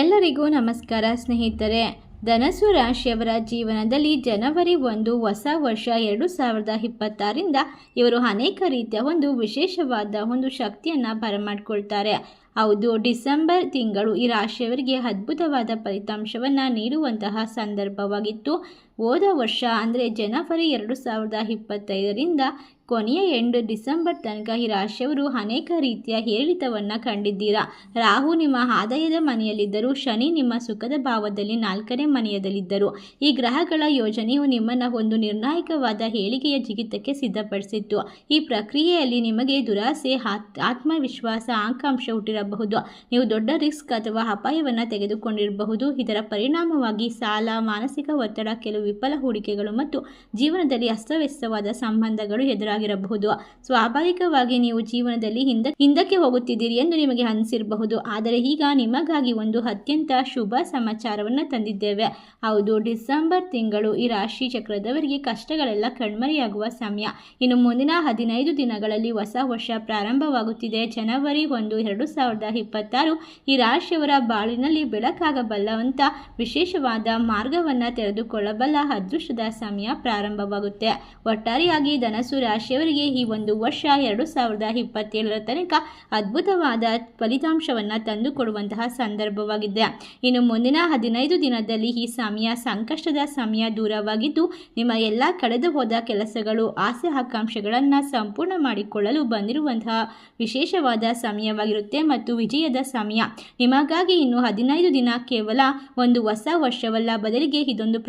ಎಲ್ಲರಿಗೂ ನಮಸ್ಕಾರ ಸ್ನೇಹಿತರೆ. ಧನಸು ರಾಶಿಯವರ ಜೀವನದಲ್ಲಿ ಜನವರಿ ಒಂದು ಹೊಸ ವರ್ಷ ಎರಡು ಸಾವಿರದ ಇಪ್ಪತ್ತಾರಿಂದ ಇವರು ಅನೇಕ ರೀತಿಯ ಒಂದು ವಿಶೇಷವಾದ ಒಂದು ಶಕ್ತಿಯನ್ನು ಬರಮಾಡ್ಕೊಳ್ತಾರೆ. ಹೌದು, ಡಿಸೆಂಬರ್ ತಿಂಗಳು ಈ ರಾಶಿಯವರಿಗೆ ಅದ್ಭುತವಾದ ಫಲಿತಾಂಶವನ್ನು ನೀಡುವಂತಹ ಸಂದರ್ಭವಾಗಿತ್ತು. ಹೋದ ವರ್ಷ, ಅಂದರೆ ಜನವರಿ ಎರಡು ಸಾವಿರದ ಇಪ್ಪತ್ತೈದರಿಂದ ಕೊನೆಯ ಎಂಟು ಡಿಸೆಂಬರ್ ತನಕ ಈ ರಾಶಿಯವರು ಅನೇಕ ರೀತಿಯ ಏರಿಳಿತವನ್ನು ಕಂಡಿದ್ದೀರಾ? ರಾಹು ನಿಮ್ಮ ಆದಾಯದ ಮನೆಯಲ್ಲಿದ್ದರೂ, ಶನಿ ನಿಮ್ಮ ಸುಖದ ಭಾವದಲ್ಲಿ ನಾಲ್ಕನೇ ಮನೆಯದಲ್ಲಿದ್ದರು ಈ ಗ್ರಹಗಳ ಯೋಜನೆಯು ನಿಮ್ಮನ್ನು ಒಂದು ನಿರ್ಣಾಯಕವಾದ ಹೇಳಿಕೆಯ ಜಿಗಿತಕ್ಕೆ ಸಿದ್ಧಪಡಿಸಿತ್ತು. ಈ ಪ್ರಕ್ರಿಯೆಯಲ್ಲಿ ನಿಮಗೆ ದುರಾಸೆ, ಆತ್- ಆತ್ಮವಿಶ್ವಾಸ, ಆಕಾಂಕ್ಷೆ ಹುಟ್ಟಿರಬಹುದು. ನೀವು ದೊಡ್ಡ ರಿಸ್ಕ್ ಅಥವಾ ಅಪಾಯವನ್ನು ತೆಗೆದುಕೊಂಡಿರಬಹುದು. ಇದರ ಪರಿಣಾಮವಾಗಿ ಸಾಲ, ಮಾನಸಿಕ ಒತ್ತಡ, ಕೆಲವು ವಿಫಲ ಹೂಡಿಕೆಗಳು ಮತ್ತು ಜೀವನದಲ್ಲಿ ಅಸ್ತವ್ಯಸ್ತವಾದ ಸಂಬಂಧಗಳು ಎದುರಾಗಿರಬಹುದು. ಸ್ವಾಭಾವಿಕವಾಗಿ ನೀವು ಜೀವನದಲ್ಲಿ ಹಿಂದ, ಹಿಂದಕ್ಕೆ ಹೋಗುತ್ತಿದ್ದೀರಿ ಎಂದು ನಿಮಗೆ ಅನಿಸಿರಬಹುದು. ಆದರೆ ಈಗ ನಿಮಗಾಗಿ ಒಂದು ಅತ್ಯಂತ ಶುಭ ಸಮಾಚಾರವನ್ನು ತಂದಿದ್ದೇವೆ. ಹೌದು, ಡಿಸೆಂಬರ್ ತಿಂಗಳು ಈ ರಾಶಿ ಚಕ್ರದವರಿಗೆ ಕಷ್ಟಗಳೆಲ್ಲ ಕಣ್ಮರೆಯಾಗುವ ಸಮಯ. ಇನ್ನು ಮುಂದಿನ ಹದಿನೈದು ದಿನಗಳಲ್ಲಿ ಹೊಸ ವರ್ಷ ಪ್ರಾರಂಭವಾಗುತ್ತಿದೆ. ಜನವರಿ ಒಂದು, ಎರಡು ಸಾವಿರದ ಇಪ್ಪತ್ತಾರು ಈ ರಾಶಿಯವರ ಬಾಳಿನಲ್ಲಿ ಬೆಳಕಾಗಬಲ್ಲವಂತ ವಿಶೇಷವಾದ ಮಾರ್ಗವನ್ನು ತೆರೆದುಕೊಳ್ಳಬಲ್ಲ ಅದೃಷ್ಟದ ಸಮಯ ಪ್ರಾರಂಭವಾಗುತ್ತೆ. ಒಟ್ಟಾರೆಯಾಗಿ ಧನಸು ರಾಶಿಯವರಿಗೆ ಈ ಒಂದು ವರ್ಷ ಎರಡು ಸಾವಿರದ ಇಪ್ಪತ್ತೇಳರ ತನಕ ಅದ್ಭುತವಾದ ಫಲಿತಾಂಶವನ್ನು ತಂದುಕೊಡುವಂತಹ ಸಂದರ್ಭವಾಗಿದೆ. ಇನ್ನು ಮುಂದಿನ ಹದಿನೈದು ದಿನದಲ್ಲಿ ಈ ಸಮಯ ಸಂಕಷ್ಟದ ಸಮಯ ದೂರವಾಗಿದ್ದು, ನಿಮ್ಮ ಎಲ್ಲ ಕಳೆದು ಹೋದ ಕೆಲಸಗಳು, ಆಸೆ ಆಕಾಂಕ್ಷೆಗಳನ್ನು ಸಂಪೂರ್ಣ ಮಾಡಿಕೊಳ್ಳಲು ಬಂದಿರುವಂತಹ ವಿಶೇಷವಾದ ಸಮಯವಾಗಿರುತ್ತೆ ಮತ್ತು ವಿಜಯದ ಸಮಯ. ನಿಮಗಾಗಿ ಇನ್ನು ಹದಿನೈದು ದಿನ ಕೇವಲ ಒಂದು ಹೊಸ ವರ್ಷವಲ್ಲ. ಬದಲಿಗೆ ಇದೊಂದು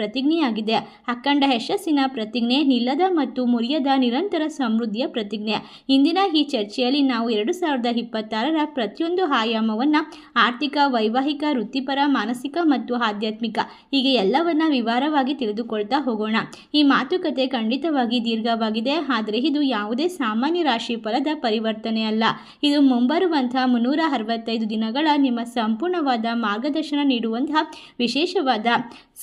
ಪ್ರತಿಜ್ಞೆಯಾಗಿದೆ ಅಖಂಡ ಯಶಸ್ಸಿನ ಪ್ರತಿಜ್ಞೆ, ನಿಲ್ಲದ ಮತ್ತು ಮುರಿಯದ ನಿರಂತರ ಸಮೃದ್ಧಿಯ ಪ್ರತಿಜ್ಞೆ. ಇಂದಿನ ಈ ಚರ್ಚೆಯಲ್ಲಿ ನಾವು ಎರಡು ಸಾವಿರದ ಇಪ್ಪತ್ತಾರರ ಪ್ರತಿಯೊಂದು ಆಯಾಮವನ್ನು ಆರ್ಥಿಕ, ವೈವಾಹಿಕ, ವೃತ್ತಿಪರ, ಮಾನಸಿಕ ಮತ್ತು ಆಧ್ಯಾತ್ಮಿಕ ಹೀಗೆ ಎಲ್ಲವನ್ನ ವಿವರವಾಗಿ ತಿಳಿದುಕೊಳ್ತಾ ಹೋಗೋಣ. ಈ ಮಾತುಕತೆ ಖಂಡಿತವಾಗಿ ದೀರ್ಘವಾಗಿದೆ, ಆದರೆ ಇದು ಯಾವುದೇ ಸಾಮಾನ್ಯ ರಾಶಿ ಫಲದ ಪರಿವರ್ತನೆ ಅಲ್ಲ. ಇದು ಮುಂಬರುವಂತಹ ಮುನ್ನೂರ ಅರವತ್ತೈದು ದಿನಗಳ ನಿಮ್ಮ ಸಂಪೂರ್ಣವಾದ ಮಾರ್ಗದರ್ಶನ ನೀಡುವಂತಹ ವಿಶೇಷವಾದ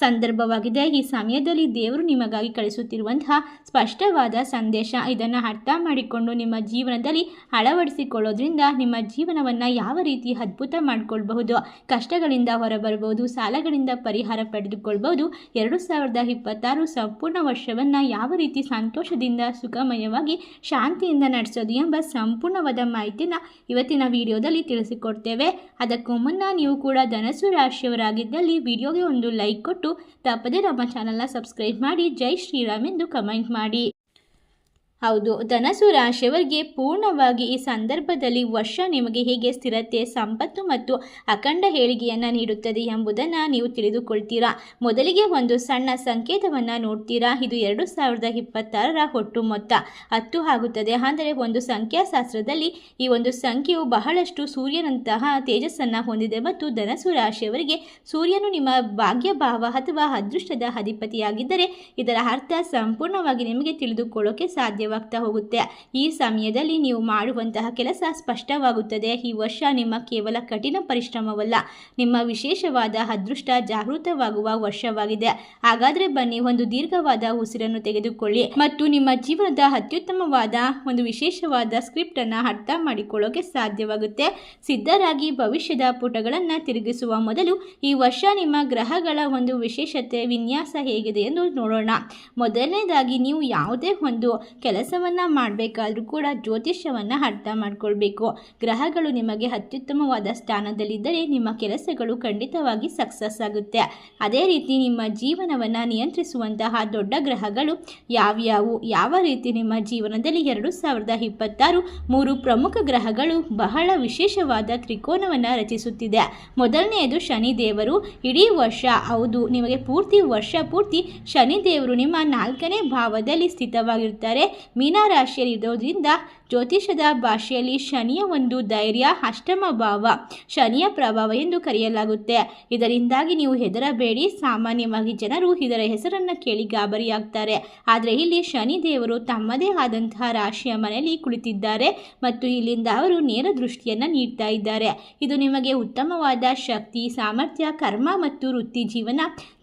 ಸಂದರ್ಭವಾಗಿದೆ. ಈ ಸಮಯದಲ್ಲಿ ದೇವರು ನಿಮಗಾಗಿ ಕಳಿಸುತ್ತಿರುವಂತಹ ಸ್ಪಷ್ಟವಾದ ಸಂದೇಶ ಇದನ್ನು ಅರ್ಥ ಮಾಡಿಕೊಂಡು ನಿಮ್ಮ ಜೀವನದಲ್ಲಿ ಅಳವಡಿಸಿಕೊಳ್ಳೋದ್ರಿಂದ ನಿಮ್ಮ ಜೀವನವನ್ನು ಯಾವ ರೀತಿ ಅದ್ಭುತ ಮಾಡಿಕೊಳ್ಬಹುದು, ಕಷ್ಟಗಳಿಂದ ಹೊರಬರಬಹುದು, ಸಾಲಗಳಿಂದ ಪರಿಹಾರ ಪಡೆದುಕೊಳ್ಬಹುದು, ಎರಡು ಸಾವಿರದ ಇಪ್ಪತ್ತಾರು ಸಂಪೂರ್ಣ ವರ್ಷವನ್ನು ಯಾವ ರೀತಿ ಸಂತೋಷದಿಂದ, ಸುಖಮಯವಾಗಿ, ಶಾಂತಿಯಿಂದ ನಡೆಸೋದು ಎಂಬ ಸಂಪೂರ್ಣವಾದ ಮಾಹಿತಿನ ಇವತ್ತಿನ ವಿಡಿಯೋದಲ್ಲಿ ತಿಳಿಸಿಕೊಡ್ತೇವೆ. ಅದಕ್ಕೂ ಮುನ್ನ ನೀವು ಕೂಡ ಧನಸು ರಾಶಿಯವರಾಗಿದ್ದಲ್ಲಿ ವಿಡಿಯೋಗೆ ಒಂದು ಲೈಕ್ ಕೊಟ್ಟು ತಪ್ಪದೇ ನಮ್ಮ ಚಾನಲ್ನ ಸಬ್ಸ್ಕ್ರೈಬ್ ಮಾಡಿ ಜೈ ಶ್ರೀರಾಮ್ ಎಂದು ಕಮೆಂಟ್ ಮಾಡಿ. ಹೌದು, ಧನಸು ರಾಶಿಯವರಿಗೆ ಪೂರ್ಣವಾಗಿ ಈ ಸಂದರ್ಭದಲ್ಲಿ ವರ್ಷ ನಿಮಗೆ ಹೇಗೆ ಸ್ಥಿರತೆ, ಸಂಪತ್ತು ಮತ್ತು ಅಖಂಡ ಹೇಳಿಗೆಯನ್ನು ನೀಡುತ್ತದೆ ಎಂಬುದನ್ನು ನೀವು ತಿಳಿದುಕೊಳ್ತೀರಾ? ಮೊದಲಿಗೆ ಒಂದು ಸಣ್ಣ ಸಂಕೇತವನ್ನು ನೋಡ್ತೀರಾ? ಇದು ಎರಡು ಸಾವಿರದ ಇಪ್ಪತ್ತಾರರ ಒಟ್ಟು ಮೊತ್ತ. ಹತ್ತು ಆಗುತ್ತದೆ. ಅಂದರೆ ಒಂದು ಸಂಖ್ಯಾಶಾಸ್ತ್ರದಲ್ಲಿ ಈ ಒಂದು ಸಂಖ್ಯೆಯು ಬಹಳಷ್ಟು ಸೂರ್ಯನಂತಹ ತೇಜಸ್ಸನ್ನು ಹೊಂದಿದೆ ಮತ್ತು ಧನಸು ರಾಶಿಯವರಿಗೆ ಸೂರ್ಯನು ನಿಮ್ಮ ಭಾಗ್ಯಭಾವ ಅಥವಾ ಅದೃಷ್ಟದ ಅಧಿಪತಿಯಾಗಿದ್ದರೆ ಇದರ ಅರ್ಥ ಸಂಪೂರ್ಣವಾಗಿ ನಿಮಗೆ ತಿಳಿದುಕೊಳ್ಳೋಕೆ ಸಾಧ್ಯವಾಗ್ತಾ ಹೋಗುತ್ತೆ. ಈ ಸಮಯದಲ್ಲಿ ನೀವು ಮಾಡುವಂತಹ ಕೆಲಸ ಸ್ಪಷ್ಟವಾಗುತ್ತದೆ. ಈ ವರ್ಷ ನಿಮ್ಮ ಕೇವಲ ಕಠಿಣ ಪರಿಶ್ರಮವಲ್ಲ, ನಿಮ್ಮ ವಿಶೇಷವಾದ ಅದೃಷ್ಟ ಜಾಗೃತವಾಗುವ ವರ್ಷವಾಗಿದೆ. ಹಾಗಾದರೆ ಬನ್ನಿ, ಒಂದು ದೀರ್ಘವಾದ ಉಸಿರನ್ನು ತೆಗೆದುಕೊಳ್ಳಿ ಮತ್ತು ನಿಮ್ಮ ಜೀವನದ ಅತ್ಯುತ್ತಮವಾದ ಒಂದು ವಿಶೇಷವಾದ ಸ್ಕ್ರಿಪ್ಟ್ ಅನ್ನು ಅರ್ಥ ಮಾಡಿಕೊಳ್ಳೋಕೆ ಸಾಧ್ಯವಾಗುತ್ತೆ. ಸಿದ್ಧರಾಗಿ ಭವಿಷ್ಯದ ಪುಟಗಳನ್ನು ತಿರುಗಿಸುವ ಮೊದಲು ಈ ವರ್ಷ ನಿಮ್ಮ ಗ್ರಹಗಳ ಒಂದು ವಿಶೇಷತೆ, ವಿನ್ಯಾಸ ಹೇಗಿದೆ ಎಂದು ನೋಡೋಣ. ಮೊದಲನೇದಾಗಿ ನೀವು ಯಾವುದೇ ಒಂದು ಕೆಲಸವನ್ನು ಮಾಡಬೇಕಾದ್ರೂ ಕೂಡ ಜ್ಯೋತಿಷ್ಯವನ್ನು ಅರ್ಥ ಮಾಡ್ಕೊಳ್ಬೇಕು. ಗ್ರಹಗಳು ನಿಮಗೆ ಅತ್ಯುತ್ತಮವಾದ ಸ್ಥಾನದಲ್ಲಿದ್ದರೆ ನಿಮ್ಮ ಕೆಲಸಗಳು ಖಂಡಿತವಾಗಿ ಸಕ್ಸಸ್ ಆಗುತ್ತೆ. ಅದೇ ರೀತಿ ನಿಮ್ಮ ಜೀವನವನ್ನು ನಿಯಂತ್ರಿಸುವಂತಹ ದೊಡ್ಡ ಗ್ರಹಗಳು ಯಾವ್ಯಾವು? ಯಾವ ರೀತಿ ನಿಮ್ಮ ಜೀವನದಲ್ಲಿ ಎರಡು ಸಾವಿರದ ಇಪ್ಪತ್ತಾರು ಮೂರು ಪ್ರಮುಖ ಗ್ರಹಗಳು ಬಹಳ ವಿಶೇಷವಾದ ತ್ರಿಕೋನವನ್ನು ರಚಿಸುತ್ತಿದೆ. ಮೊದಲನೆಯದು ಶನಿದೇವರು. ಇಡೀ ವರ್ಷ, ಹೌದು, ನಿಮಗೆ ಪೂರ್ತಿ ವರ್ಷ ಪೂರ್ತಿ ಶನಿದೇವರು ನಿಮ್ಮ ನಾಲ್ಕನೇ ಭಾವದಲ್ಲಿ ಸ್ಥಿತವಾಗಿರ್ತಾರೆ ಮೀನ ರಾಶಿಯಲ್ಲಿರೋದ್ರಿಂದ ಜ್ಯೋತಿಷದ ಭಾಷೆಯಲ್ಲಿ ಶನಿಯ ಒಂದು ಧೈರ್ಯ ಅಷ್ಟಮ ಭಾವ ಶನಿಯ ಪ್ರಭಾವ ಎಂದು ಕರೆಯಲಾಗುತ್ತೆ. ಇದರಿಂದಾಗಿ ನೀವು ಹೆದರಬೇಡಿ. ಸಾಮಾನ್ಯವಾಗಿ ಜನರು ಇದರ ಹೆಸರನ್ನು ಕೇಳಿ ಗಾಬರಿಯಾಗ್ತಾರೆ. ಆದರೆ ಇಲ್ಲಿ ಶನಿ ದೇವರು ತಮ್ಮದೇ ಆದಂತಹ ರಾಶಿಯ ಮನೆಯಲ್ಲಿ ಕುಳಿತಿದ್ದಾರೆ ಮತ್ತು ಇಲ್ಲಿಂದ ಅವರು ನೇರ ದೃಷ್ಟಿಯನ್ನು ನೀಡ್ತಾ ಇದ್ದಾರೆ. ಇದು ನಿಮಗೆ ಉತ್ತಮವಾದ ಶಕ್ತಿ, ಸಾಮರ್ಥ್ಯ, ಕರ್ಮ ಮತ್ತು ವೃತ್ತಿ ಜೀವನ,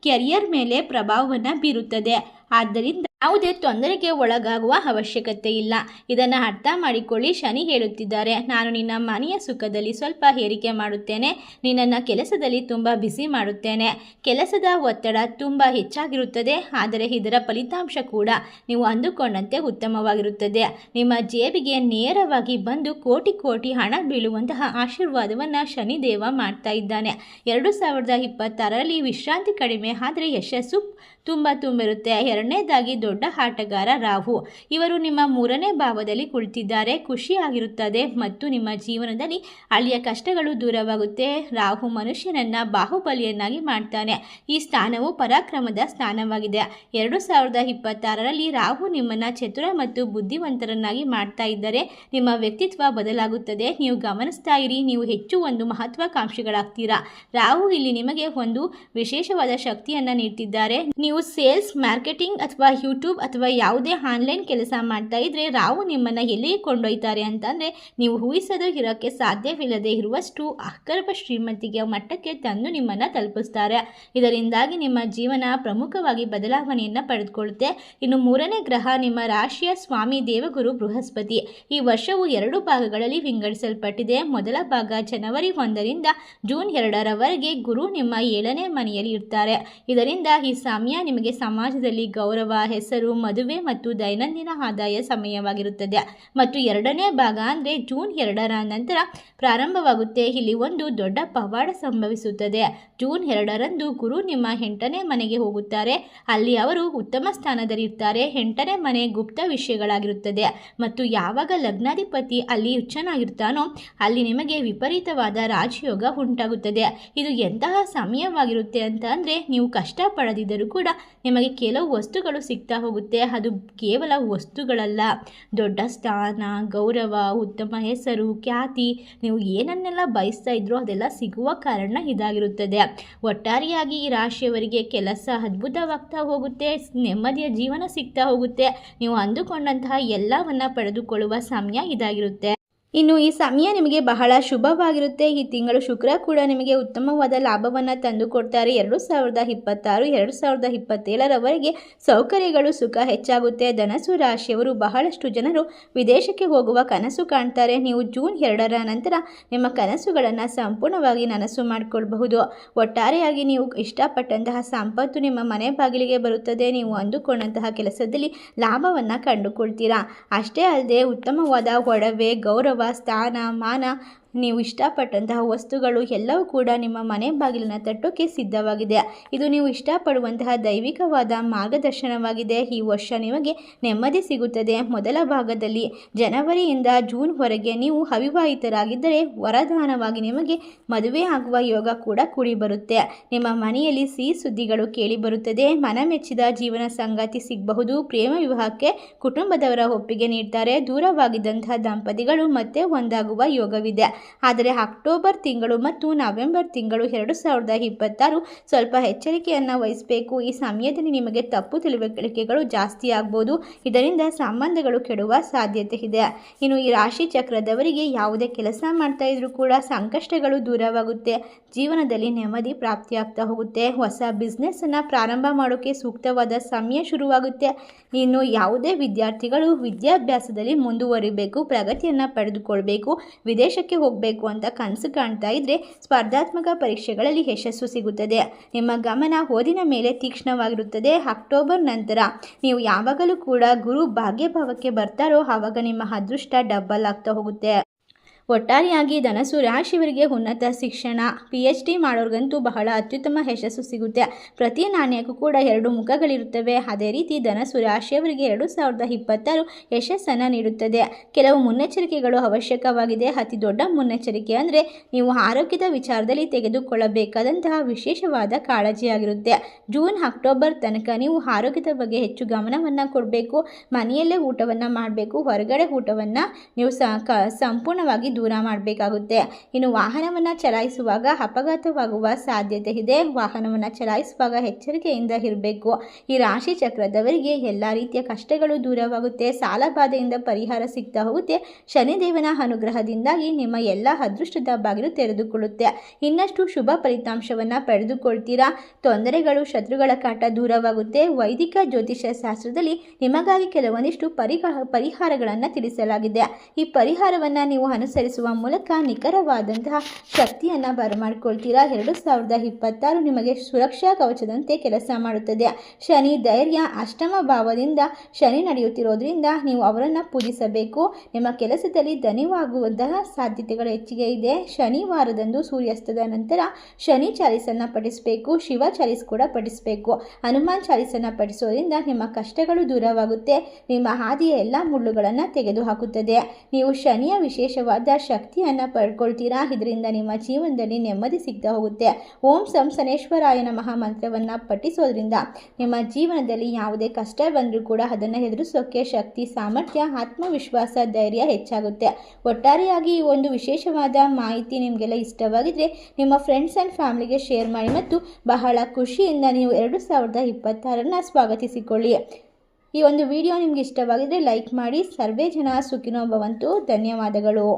ಕೆರಿಯರ್ ಮೇಲೆ ಪ್ರಭಾವವನ್ನು ಬೀರುತ್ತದೆ. ಆದ್ದರಿಂದ ಯಾವುದೇ ತೊಂದರೆಗೆ ಒಳಗಾಗುವ ಅವಶ್ಯಕತೆ ಇಲ್ಲ. ಇದನ್ನು ಅರ್ಥ ಮಾಡಿಕೊಳ್ಳಿ, ಶನಿ ಹೇಳುತ್ತಿದ್ದಾರೆ. ನಾನು ನಿನ್ನ ಮನೆಯ ಸುಖದಲ್ಲಿ ಸ್ವಲ್ಪ ಹೇರಿಕೆ ಮಾಡುತ್ತೇನೆ. ನಿನ್ನನ್ನು ಕೆಲಸದಲ್ಲಿ ತುಂಬ ಬಿಸಿ ಮಾಡುತ್ತೇನೆ. ಕೆಲಸದ ಒತ್ತಡ ತುಂಬ ಹೆಚ್ಚಾಗಿರುತ್ತದೆ. ಆದರೆ ಇದರ ಫಲಿತಾಂಶ ಕೂಡ ನೀವು ಅಂದುಕೊಂಡಂತೆ ಉತ್ತಮವಾಗಿರುತ್ತದೆ. ನಿಮ್ಮ ಜೇಬಿಗೆ ನೇರವಾಗಿ ಬಂದು ಕೋಟಿ ಕೋಟಿ ಹಣ ಬೀಳುವಂತಹ ಆಶೀರ್ವಾದವನ್ನು ಶನಿದೇವ ಮಾಡ್ತಾ ಇದ್ದಾನೆ. ಎರಡು ಸಾವಿರದ ಇಪ್ಪತ್ತಾರರಲ್ಲಿ ವಿಶ್ರಾಂತಿ ಕಡಿಮೆ ಆದರೆ ಯಶಸ್ಸು ತುಂಬ ತುಂಬಿರುತ್ತೆ. ಎರಡನೇದಾಗಿ ದೊಡ್ಡ ಆಟಗಾರ ರಾಹು. ಇವರು ನಿಮ್ಮ ಮೂರನೇ ಭಾವದಲ್ಲಿ ಕುಳಿತಿದ್ದಾರೆ. ಖುಷಿಯಾಗಿರುತ್ತದೆ ಮತ್ತು ನಿಮ್ಮ ಜೀವನದಲ್ಲಿ ಅಳಿಯ ಕಷ್ಟಗಳು ದೂರವಾಗುತ್ತೆ. ರಾಹು ಮನುಷ್ಯನನ್ನ ಬಾಹುಬಲಿಯನ್ನಾಗಿ ಮಾಡ್ತಾನೆ. ಈ ಸ್ಥಾನವು ಪರಾಕ್ರಮದ ಸ್ಥಾನವಾಗಿದೆ. ಎರಡು ಸಾವಿರದ ಇಪ್ಪತ್ತಾರರಲ್ಲಿ ರಾಹು ನಿಮ್ಮನ್ನ ಚತುರ ಮತ್ತು ಬುದ್ಧಿವಂತರನ್ನಾಗಿ ಮಾಡ್ತಾ ಇದ್ದರೆ ನಿಮ್ಮ ವ್ಯಕ್ತಿತ್ವ ಬದಲಾಗುತ್ತದೆ. ನೀವು ಗಮನಿಸ್ತಾ ಇರಿ, ನೀವು ಹೆಚ್ಚು ಒಂದು ಮಹತ್ವಾಕಾಂಕ್ಷಿಗಳಾಗ್ತೀರಾ. ರಾಹು ಇಲ್ಲಿ ನಿಮಗೆ ಒಂದು ವಿಶೇಷವಾದ ಶಕ್ತಿಯನ್ನ ನೀಡ್ತಿದ್ದಾರೆ. ನೀವು ಸೇಲ್ಸ್, ಮಾರ್ಕೆಟಿಂಗ್ ಅಥವಾ ಯೂಟ್ಯೂಬ್ ಅಥವಾ ಯಾವುದೇ ಆನ್ಲೈನ್ ಕೆಲಸ ಮಾಡ್ತಾ ಇದ್ರೆ ರಾವು ನಿಮ್ಮನ್ನು ಎಲ್ಲಿಗೆ ಕೊಂಡೊಯ್ತಾರೆ ಅಂತಂದರೆ ನೀವು ಊಹಿಸದು ಇರೋಕ್ಕೆ ಸಾಧ್ಯವಿಲ್ಲದೆ ಇರುವಷ್ಟು ಅಕರ್ಪ ಶ್ರೀಮಂತಿಗೆ ಮಟ್ಟಕ್ಕೆ ತಂದು ನಿಮ್ಮನ್ನು ತಲುಪಿಸ್ತಾರೆ. ಇದರಿಂದಾಗಿ ನಿಮ್ಮ ಜೀವನ ಪ್ರಮುಖವಾಗಿ ಬದಲಾವಣೆಯನ್ನು ಪಡೆದುಕೊಳ್ಳುತ್ತೆ. ಇನ್ನು ಮೂರನೇ ಗ್ರಹ ನಿಮ್ಮ ರಾಶಿಯ ಸ್ವಾಮಿ ದೇವಗುರು ಬೃಹಸ್ಪತಿ. ಈ ವರ್ಷವು ಎರಡು ಭಾಗಗಳಲ್ಲಿ ವಿಂಗಡಿಸಲ್ಪಟ್ಟಿದೆ. ಮೊದಲ ಭಾಗ ಜನವರಿ ಒಂದರಿಂದ ಜೂನ್ ಎರಡರವರೆಗೆ ಗುರು ನಿಮ್ಮ ಏಳನೇ ಮನೆಯಲ್ಲಿ ಇರ್ತಾರೆ. ಇದರಿಂದ ಈ ಸಮಯ ನಿಮಗೆ ಸಮಾಜದಲ್ಲಿ ಗೌರವ, ಹೆಸರು ಮದುವೆ ಮತ್ತು ದೈನಂದಿನ ಆದಾಯ ಸಮಯವಾಗಿರುತ್ತದೆ. ಮತ್ತು ಎರಡನೇ ಭಾಗ ಅಂದರೆ ಜೂನ್ ಎರಡರ ನಂತರ ಪ್ರಾರಂಭವಾಗುತ್ತೆ. ಇಲ್ಲಿ ಒಂದು ದೊಡ್ಡ ಪವಾಡ ಸಂಭವಿಸುತ್ತದೆ. ಜೂನ್ ಎರಡರಂದು ಗುರು ನಿಮ್ಮ ಎಂಟನೇ ಮನೆಗೆ ಹೋಗುತ್ತಾರೆ. ಅಲ್ಲಿ ಅವರು ಉತ್ತಮ ಸ್ಥಾನದಲ್ಲಿರ್ತಾರೆ ಎಂಟನೇ ಮನೆ ಗುಪ್ತ ವಿಷಯಗಳಾಗಿರುತ್ತದೆ. ಮತ್ತು ಯಾವಾಗ ಲಗ್ನಾಧಿಪತಿ ಅಲ್ಲಿ ಹುಚ್ಚನಾಗಿರ್ತಾನೋ ಅಲ್ಲಿ ನಿಮಗೆ ವಿಪರೀತವಾದ ರಾಜಯೋಗ ಉಂಟಾಗುತ್ತದೆ. ಇದು ಎಂತಹ ಸಮಯವಾಗಿರುತ್ತೆ ಅಂತ ಅಂದರೆ ನೀವು ಕಷ್ಟಪಡದಿದ್ದರೂ ಕೂಡ ನಿಮಗೆ ಕೆಲವು ವಸ್ತುಗಳು ಸಿಗ್ತಾ ಹೋಗುತ್ತೆ. ಅದು ಕೇವಲ ವಸ್ತುಗಳಲ್ಲ. ದೊಡ್ಡ ಸ್ಥಾನ, ಗೌರವ, ಉತ್ತಮ ಹೆಸರು, ಖ್ಯಾತಿ, ನೀವು ಏನನ್ನೆಲ್ಲ ಬಯಸ್ತಾ ಇದ್ರೋ ಅದೆಲ್ಲ ಸಿಗುವ ಕಾರಣ ಇದಾಗಿರುತ್ತದೆ. ಒಟ್ಟಾರೆಯಾಗಿ ಈ ರಾಶಿಯವರಿಗೆ ಕೆಲಸ ಅದ್ಭುತವಾಗ್ತಾ ಹೋಗುತ್ತೆ. ನೆಮ್ಮದಿಯ ಜೀವನ ಸಿಗ್ತಾ ಹೋಗುತ್ತೆ. ನೀವು ಅಂದುಕೊಂಡಂತಹ ಎಲ್ಲವನ್ನ ಪಡೆದುಕೊಳ್ಳುವ ಸಮಯ ಇದಾಗಿರುತ್ತೆ. ಇನ್ನು ಈ ಸಮಯ ನಿಮಗೆ ಬಹಳ ಶುಭವಾಗಿರುತ್ತೆ. ಈ ತಿಂಗಳು ಶುಕ್ರ ಕೂಡ ನಿಮಗೆ ಉತ್ತಮವಾದ ಲಾಭವನ್ನು ತಂದು ಕೊಡ್ತಾರೆ ಎರಡು ಸಾವಿರದ ಇಪ್ಪತ್ತಾರು, ಎರಡು ಸಾವಿರದ ಇಪ್ಪತ್ತೇಳರವರೆಗೆ ಸೌಕರ್ಯಗಳು ಸುಖ ಹೆಚ್ಚಾಗುತ್ತೆ. ಧನಸು ರಾಶಿಯವರು ಬಹಳಷ್ಟು ಜನರು ವಿದೇಶಕ್ಕೆ ಹೋಗುವ ಕನಸು ಕಾಣ್ತಾರೆ. ನೀವು ಜೂನ್ ಎರಡರ ನಂತರ ನಿಮ್ಮ ಕನಸುಗಳನ್ನು ಸಂಪೂರ್ಣವಾಗಿ ನನಸು ಮಾಡಿಕೊಳ್ಬಹುದು. ಒಟ್ಟಾರೆಯಾಗಿ ನೀವು ಇಷ್ಟಪಟ್ಟಂತಹ ಸಂಪತ್ತು ನಿಮ್ಮ ಮನೆ ಬಾಗಿಲಿಗೆ ಬರುತ್ತದೆ. ನೀವು ಅಂದುಕೊಂಡಂತಹ ಕೆಲಸದಲ್ಲಿ ಲಾಭವನ್ನು ಕಂಡುಕೊಳ್ತೀರಾ. ಅಷ್ಟೇ ಅಲ್ಲದೆ ಉತ್ತಮವಾದ ಒಡವೆ, ಗೌರವ ಸ್ಥಾನ ಮಾನ ನೀವು ಇಷ್ಟಪಟ್ಟಂತಹ ವಸ್ತುಗಳು ಎಲ್ಲವೂ ಕೂಡ ನಿಮ್ಮ ಮನೆ ಬಾಗಿಲಿನ ತಟ್ಟೋಕೆ ಸಿದ್ಧವಾಗಿದೆ. ಇದು ನೀವು ಇಷ್ಟಪಡುವಂತಹ ದೈವಿಕವಾದ ಮಾರ್ಗದರ್ಶನವಾಗಿದೆ. ಈ ವರ್ಷ ನಿಮಗೆ ನೆಮ್ಮದಿ ಸಿಗುತ್ತದೆ. ಮೊದಲ ಭಾಗದಲ್ಲಿ ಜನವರಿಯಿಂದ ಜೂನ್ವರೆಗೆ ನೀವು ಅವಿವಾಹಿತರಾಗಿದ್ದರೆ ವರದಾನವಾಗಿ ನಿಮಗೆ ಮದುವೆ ಆಗುವ ಯೋಗ ಕೂಡ ಕೂಡಿ ಬರುತ್ತೆ. ನಿಮ್ಮ ಮನೆಯಲ್ಲಿ ಸಿಹಿ ಸುದ್ದಿಗಳು ಕೇಳಿಬರುತ್ತದೆ ಮನಮೆಚ್ಚಿದ ಜೀವನ ಸಂಗಾತಿ ಸಿಗಬಹುದು. ಪ್ರೇಮ ವಿವಾಹಕ್ಕೆ ಕುಟುಂಬದವರ ಒಪ್ಪಿಗೆ ನೀಡ್ತಾರೆ. ದೂರವಾಗಿದ್ದಂತಹ ದಂಪತಿಗಳು ಮತ್ತೆ ಒಂದಾಗುವ ಯೋಗವಿದೆ. ಆದರೆ ಅಕ್ಟೋಬರ್ ತಿಂಗಳು ಮತ್ತು ನವೆಂಬರ್ ತಿಂಗಳು ಎರಡು ಸಾವಿರದ ಇಪ್ಪತ್ತಾರು ಸ್ವಲ್ಪ ಎಚ್ಚರಿಕೆಯನ್ನು ವಹಿಸಬೇಕು. ಈ ಸಮಯದಲ್ಲಿ ನಿಮಗೆ ತಪ್ಪು ತಿಳುವಳಿಕೆಗಳು ಜಾಸ್ತಿ ಆಗ್ಬೋದು. ಇದರಿಂದ ಸಂಬಂಧಗಳು ಕೆಡುವ ಸಾಧ್ಯತೆ ಇದೆ. ಇನ್ನು ಈ ರಾಶಿ ಚಕ್ರದವರಿಗೆ ಯಾವುದೇ ಕೆಲಸ ಮಾಡ್ತಾ ಇದ್ರೂ ಕೂಡ ಸಂಕಷ್ಟಗಳು ದೂರವಾಗುತ್ತೆ. ಜೀವನದಲ್ಲಿ ನೆಮ್ಮದಿ ಪ್ರಾಪ್ತಿಯಾಗ್ತಾ ಹೋಗುತ್ತೆ. ಹೊಸ ಬಿಸ್ನೆಸ್ಸನ್ನು ಪ್ರಾರಂಭ ಮಾಡೋಕೆ ಸೂಕ್ತವಾದ ಸಮಯ ಶುರುವಾಗುತ್ತೆ. ಇನ್ನು ಯಾವುದೇ ವಿದ್ಯಾರ್ಥಿಗಳು ವಿದ್ಯಾಭ್ಯಾಸದಲ್ಲಿ ಮುಂದುವರಿಬೇಕು, ಪ್ರಗತಿಯನ್ನು ಪಡೆದುಕೊಳ್ಬೇಕು. ವಿದೇಶಕ್ಕೆ ಹೋಗಬೇಕು ಅಂತ ಕನಸು ಕಾಣ್ತಾ ಇದ್ರೆ ಸ್ಪರ್ಧಾತ್ಮಕ ಪರೀಕ್ಷೆಗಳಲ್ಲಿ ಯಶಸ್ಸು ಸಿಗುತ್ತದೆ. ನಿಮ್ಮ ಗಮನ ಓದಿನ ಮೇಲೆ ತೀಕ್ಷ್ಣವಾಗಿರುತ್ತದೆ. ಅಕ್ಟೋಬರ್ ನಂತರ ನೀವು ಯಾವಾಗಲೂ ಕೂಡ ಗುರು ಭಾಗ್ಯಭಾವಕ್ಕೆ ಬರ್ತಾರೋ ಆವಾಗ ನಿಮ್ಮ ಅದೃಷ್ಟ ಡಬ್ಬಲ್ ಆಗ್ತಾ ಹೋಗುತ್ತೆ. ಒಟ್ಟಾರೆಯಾಗಿ ಧನಸು ರಾಶಿಯವರಿಗೆ ಉನ್ನತ ಶಿಕ್ಷಣ ಪಿ ಎಚ್ ಡಿ ಮಾಡೋರ್ಗಂತೂ ಬಹಳ ಅತ್ಯುತ್ತಮ ಯಶಸ್ಸು ಸಿಗುತ್ತೆ. ಪ್ರತಿ ನಾಣ್ಯಕ್ಕೂ ಕೂಡ ಎರಡು ಮುಖಗಳಿರುತ್ತವೆ. ಅದೇ ರೀತಿ ಧನಸು ರಾಶಿಯವರಿಗೆ ಎರಡು ಸಾವಿರದ ಇಪ್ಪತ್ತಾರು ಯಶಸ್ಸನ್ನು ನೀಡುತ್ತದೆ. ಕೆಲವು ಮುನ್ನೆಚ್ಚರಿಕೆಗಳು ಅವಶ್ಯಕವಾಗಿದೆ. ಅತಿ ದೊಡ್ಡ ಮುನ್ನೆಚ್ಚರಿಕೆ ಅಂದರೆ ನೀವು ಆರೋಗ್ಯದ ವಿಚಾರದಲ್ಲಿ ತೆಗೆದುಕೊಳ್ಳಬೇಕಾದಂತಹ ವಿಶೇಷವಾದ ಕಾಳಜಿಯಾಗಿರುತ್ತೆ ಜೂನ್, ಅಕ್ಟೋಬರ್ ತನಕ ನೀವು ಆರೋಗ್ಯದ ಬಗ್ಗೆ ಹೆಚ್ಚು ಗಮನವನ್ನು ಕೊಡಬೇಕು. ಮನೆಯಲ್ಲೇ ಊಟವನ್ನು ಮಾಡಬೇಕು. ಹೊರಗಡೆ ಊಟವನ್ನು ನೀವು ಸಂಪೂರ್ಣವಾಗಿ ದೂರ ಮಾಡಬೇಕಾಗುತ್ತೆ. ಇನ್ನು ವಾಹನವನ್ನು ಚಲಾಯಿಸುವಾಗ ಅಪಘಾತವಾಗುವ ಸಾಧ್ಯತೆ ಇದೆ. ವಾಹನವನ್ನು ಚಲಾಯಿಸುವಾಗ ಎಚ್ಚರಿಕೆಯಿಂದ ಇರಬೇಕು. ಈ ರಾಶಿ ಚಕ್ರದವರಿಗೆ ಎಲ್ಲ ರೀತಿಯ ಕಷ್ಟಗಳು ದೂರವಾಗುತ್ತೆ. ಸಾಲ ಬಾಧೆಯಿಂದ ಪರಿಹಾರ ಸಿಗ್ತಾ ಹೋಗುತ್ತೆ ಶನಿದೇವನ ಅನುಗ್ರಹದಿಂದಾಗಿ ನಿಮ್ಮ ಎಲ್ಲ ಅದೃಷ್ಟದ ಬಾಗಿಲು ತೆರೆದುಕೊಳ್ಳುತ್ತೆ. ಇನ್ನಷ್ಟು ಶುಭ ಫಲಿತಾಂಶವನ್ನು ಪಡೆದುಕೊಳ್ತೀರಾ? ತೊಂದರೆಗಳು ಶತ್ರುಗಳ ಕಾಟ ದೂರವಾಗುತ್ತೆ. ವೈದಿಕ ಜ್ಯೋತಿಷ್ಯ ಶಾಸ್ತ್ರದಲ್ಲಿ ನಿಮಗಾಗಿ ಕೆಲವೊಂದಿಷ್ಟು ಪರಿಹ ಪರಿಹಾರಗಳನ್ನು ತಿಳಿಸಲಾಗಿದೆ. ಈ ಪರಿಹಾರವನ್ನು ನೀವು ಅನುಸರಿಸುವ ಮೂಲಕ ನಿಖರವಾದಂತಹ ಶಕ್ತಿಯನ್ನು ಬರಮಾಡ್ಕೊಳ್ತೀರಾ? ಎರಡು ಸಾವಿರದ ಇಪ್ಪತ್ತಾರು ನಿಮಗೆ ಸುರಕ್ಷಾ ಕವಚದಂತೆ ಕೆಲಸ ಮಾಡುತ್ತದೆ. ಶನಿ ಧೈರ್ಯ, ಅಷ್ಟಮ ಭಾವದಿಂದ ಶನಿ ನಡೆಯುತ್ತಿರೋದ್ರಿಂದ ನೀವು ಅವರನ್ನು ಪೂಜಿಸಬೇಕು. ನಿಮ್ಮ ಕೆಲಸದಲ್ಲಿ ಧನಿವಾಗುವಂತಹ ಸಾಧ್ಯತೆಗಳು ಹೆಚ್ಚಿಗೆ ಇದೆ. ಶನಿವಾರದಂದು ಸೂರ್ಯಾಸ್ತದ ನಂತರ ಶನಿ ಚಾಲಿಸನ್ನು ಪಠಿಸಬೇಕು, ಶಿವ ಚಾಲಿಸ್ ಕೂಡ ಪಠಿಸಬೇಕು. ಹನುಮಾನ್ ಚಾಲಿಸನ್ನು ಪಠಿಸೋದ್ರಿಂದ ನಿಮ್ಮ ಕಷ್ಟಗಳು ದೂರವಾಗುತ್ತೆ. ನಿಮ್ಮ ಹಾದಿಯ ಎಲ್ಲ ಮುಳ್ಳುಗಳನ್ನು ತೆಗೆದುಹಾಕುತ್ತದೆ. ನೀವು ಶನಿಯ ವಿಶೇಷವಾದ ಶಕ್ತಿಯನ್ನು ಪಡ್ಕೊಳ್ತೀರಾ? ಇದರಿಂದ ನಿಮ್ಮ ಜೀವನದಲ್ಲಿ ನೆಮ್ಮದಿ ಸಿಗ್ತಾ ಹೋಗುತ್ತೆ. ಓಂ ಸಂ ಸನೇಶ್ವರಾಯನ ಮಹಾಮಂತ್ರವನ್ನು ಮಂತ್ರವನ್ನು ಪಠಿಸೋದ್ರಿಂದ ನಿಮ್ಮ ಜೀವನದಲ್ಲಿ ಯಾವುದೇ ಕಷ್ಟ ಬಂದರೂ ಕೂಡ ಅದನ್ನು ಎದುರಿಸೋಕ್ಕೆ ಶಕ್ತಿ, ಸಾಮರ್ಥ್ಯ, ಆತ್ಮವಿಶ್ವಾಸ, ಧೈರ್ಯ ಹೆಚ್ಚಾಗುತ್ತೆ. ಒಟ್ಟಾರೆಯಾಗಿ ಈ ಒಂದು ವಿಶೇಷವಾದ ಮಾಹಿತಿ ನಿಮಗೆಲ್ಲ ಇಷ್ಟವಾಗಿದ್ದರೆ ನಿಮ್ಮ ಫ್ರೆಂಡ್ಸ್ ಆ್ಯಂಡ್ ಫ್ಯಾಮಿಲಿಗೆ ಶೇರ್ ಮಾಡಿ ಮತ್ತು ಬಹಳ ಖುಷಿಯಿಂದ ನೀವು ಎರಡು ಸಾವಿರದ ಇಪ್ಪತ್ತಾರನ್ನು ಸ್ವಾಗತಿಸಿಕೊಳ್ಳಿ. ಈ ಒಂದು ವಿಡಿಯೋ ನಿಮಗೆ ಇಷ್ಟವಾಗಿದ್ದರೆ ಲೈಕ್ ಮಾಡಿ. ಸರ್ವೇ ಜನ ಸುಖಿನೋ ಧನ್ಯವಾದಗಳು.